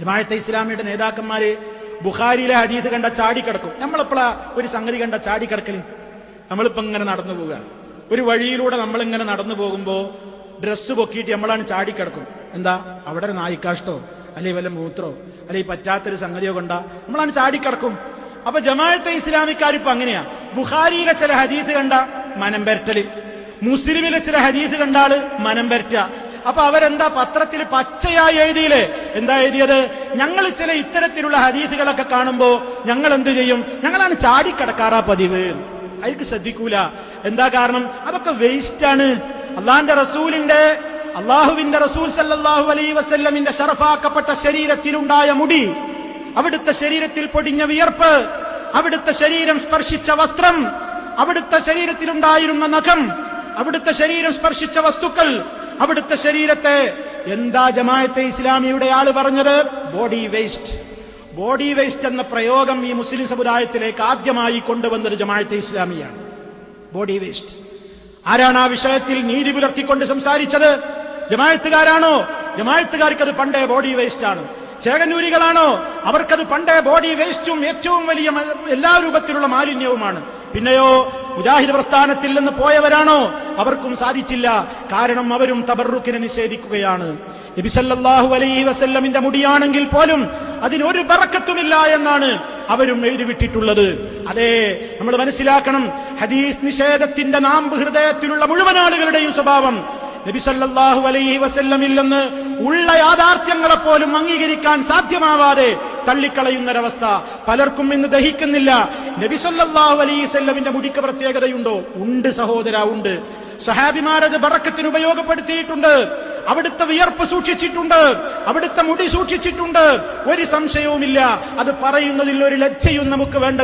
ജമാഅത്തെ ഇസ്ലാമിയുടെ നേതാക്കന്മാര് ബുഖാരിയിലെ ഹദീസ് കണ്ട ചാടിക്കിടക്കും. നമ്മളെപ്പോഴാ ഒരു സംഗതി കണ്ട ചാടിക്കിടക്കൽ നമ്മളിപ്പോ ഇങ്ങനെ നടന്നു പോവുക. ഒരു വഴിയിലൂടെ നമ്മളിങ്ങനെ നടന്നു പോകുമ്പോൾ ഡ്രസ്സ് പൊക്കിയിട്ട് നമ്മളാണ് ചാടിക്കിടക്കും. എന്താ? അവിടെ ഒരു നായിക്കാഷ്ടോ? അല്ലെങ്കിൽ വല്ല മൂത്രോ? അല്ലെങ്കിൽ പറ്റാത്തൊരു സംഗതിയോ കണ്ട? നമ്മളാണ് ചാടിക്കിടക്കും. അപ്പൊ ജമാഅത്തെ ഇസ്ലാമിക്കാർ ഇപ്പൊ അങ്ങനെയാ. ബുഖാരിയിലെ ചില ഹദീസ് കണ്ട മനം പെരട്ടൽ. മുസ്ലിമിലെ ചില ഹദീസ് കണ്ടാൾ മനം പെരറ്റ അപ്പൊ അവരെന്താ പത്രത്തിൽ പച്ചയായി എഴുതിയില്ലേ? എന്താ എഴുതിയത്? ഞങ്ങൾ ചില ഇത്തരത്തിലുള്ള ഹദീസുകളൊക്കെ കാണുമ്പോ ഞങ്ങൾ എന്ത് ചെയ്യും? ഞങ്ങളാണ് ചാടിക്കടക്കാറാ പതിവ്. അതിക്ക് ശ്രദ്ധിക്കൂല. എന്താ കാരണം? അതൊക്കെ വേസ്റ്റ് ആണ്. അള്ളാന്റെ റസൂലിന്റെ അള്ളാഹുവിന്റെ റസൂൽ സല്ലാഹു അലൈ വസല്ലമിന്റെ ഷറഫാക്കപ്പെട്ട ശരീരത്തിലുണ്ടായ മുടി അവിടുത്തെ ശരീരത്തിൽ പൊടിഞ്ഞ വിയർപ്പ് അവിടുത്തെ ശരീരം സ്പർശിച്ച വസ്ത്രം അവിടുത്തെ ശരീരത്തിലുണ്ടായിരുന്ന നഖം അവിടുത്തെ ശരീരം സ്പർശിച്ച വസ്തുക്കൾ അവിടുത്തെ ശരീരത്തെ. എന്താ ജമായത്തെ ഇസ്ലാമിയുടെ ആൾ പറഞ്ഞത്? ബോഡി വേസ്റ്റ് ബോഡി വേസ്റ്റ് എന്ന പ്രയോഗം ഈ മുസ്ലിം സമുദായത്തിലേക്ക് ആദ്യമായി കൊണ്ടുവന്നത് ജമായത്തെ ഇസ്ലാമിയാണ്. ബോഡി വേസ്റ്റ് ആരാണ് ആ വിഷയത്തിൽ നീതി പുലർത്തിക്കൊണ്ട് സംസാരിച്ചത്? ജമായത്തുകാരാണോ ജമായത്തുകാർക്ക് അത് പണ്ടേ ബോഡി വേസ്റ്റ് ആണ്. ചേകന്നൂരികളാണോ? അവർക്കത് പണ്ടേ ബോഡി വേസ്റ്റും ഏറ്റവും വലിയ എല്ലാ രൂപത്തിലുള്ള മാലിന്യവുമാണ്. പിന്നെയോ മുജാഹിദ് പ്രസ്ഥാനത്തിൽ നിന്ന് പോയവരാണോ? അവർക്കും സാധിച്ചില്ല. കാരണം അവരും തബറുക്കിനെ നിഷേധിക്കുകയാണ്. നബി സല്ലല്ലാഹു അലൈഹി വസല്ലമിന്റെ മുടിയാണെങ്കിൽ പോലും അതിനൊരു ബറക്കത്തുമില്ല എന്നാണ് അവരും എഴുതിവിട്ടിട്ടുള്ളത്. അതെ നമ്മൾ മനസ്സിലാക്കണം ഹദീസ് നിഷേധത്തിന്റെ നാമ്പ് ഹൃദയത്തിലുള്ള മുഴുവൻ ആളുകളുടെയും സ്വഭാവം. നബിസല്ലാഹു അലൈഹി വസല്ലമില്ലെന്ന് ഉള്ള യാഥാർത്ഥ്യങ്ങളെ പോലും അംഗീകരിക്കാൻ സാധ്യമാവാതെ തള്ളിക്കളയുന്നൊരവസ്ഥ പലർക്കും ഇന്ന് ദഹിക്കുന്നില്ല. നബിസല്ലാഹു അലൈഹി വല്ലമിന്റെ മുടിക്ക് പ്രത്യേകതയുണ്ടോ? ഉണ്ട് സഹോദര ഉണ്ട്. സഹാബിമാരത് ബറക്കത്തിന് ഉപയോഗപ്പെടുത്തിയിട്ടുണ്ട്. അവിടുത്തെ വിയർപ്പ് സൂക്ഷിച്ചിട്ടുണ്ട്. അവിടുത്തെ മുടി സൂക്ഷിച്ചിട്ടുണ്ട്. ഒരു സംശയവുമില്ല. അത് പറയുന്നതിൽ ഒരു ലജ്ജയും നമുക്ക് വേണ്ടത്